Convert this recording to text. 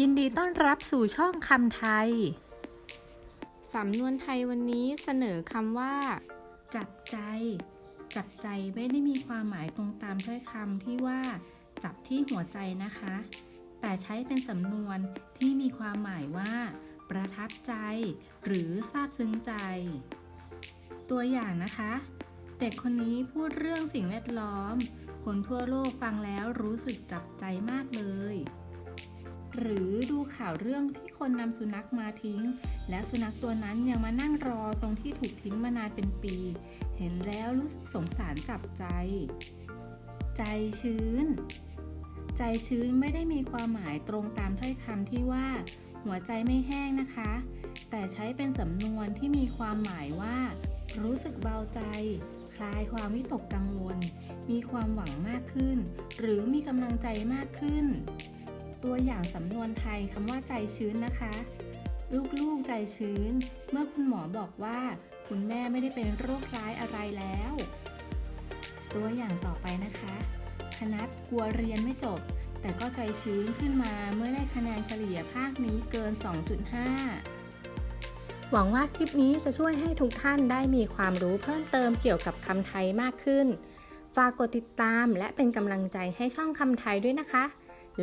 ยินดีต้อนรับสู่ช่องคำไทย สำนวนไทยวันนี้เสนอคำว่า จับใจ จับใจไม่ได้มีความหมายตรงตามถ้อยคำที่ว่า จับที่หัวใจนะคะ แต่ใช้เป็นสำนวนที่มีความหมายว่า ประทับใจ หรือซาบซึ้งใจ ตัวอย่างนะคะ เด็กคนนี้พูดเรื่องสิ่งแวดล้อม คนทั่วโลกฟังแล้วรู้สึกจับใจมากเลย หรือดูข่าวเรื่องที่คนนำสุนัขมาทิ้ง และสุนัขตัวนั้นยังมานั่งรอตรงที่ถูกทิ้งมานานเป็นปี เห็นแล้วรู้สึกสงสารจับใจ ใจชื้น ใจชื้นไม่ได้มีความหมายตรงตามถ้อยคำที่ว่า หัวใจไม่แห้งนะคะ แต่ใช้เป็นสำนวนที่มีความหมายว่า รู้สึกเบาใจ คลายความวิตกกังวล มีความหวังมากขึ้น หรือมีกำลังใจมากขึ้น ตัวอย่างสำนวนไทยคำว่าใจชื้นนะคะ ลูกๆใจชื้น เมื่อคุณหมอบอกว่า คุณแม่ไม่ได้เป็นโรคร้ายอะไรแล้ว ตัวอย่างต่อไปนะคะคณัตกลัวเรียนไม่จบ แต่ก็ใจชื้นขึ้นมาเมื่อได้คะแนนเฉลี่ยภาคนี้เกิน 2.5หวังว่าคลิปนี้จะช่วยให้ทุกท่านได้มีความรู้เพิ่มเติมเกี่ยวกับคำไทยมากขึ้น ฝากกดติดตามและเป็นกำลังใจให้ช่องคำไทยด้วยนะคะ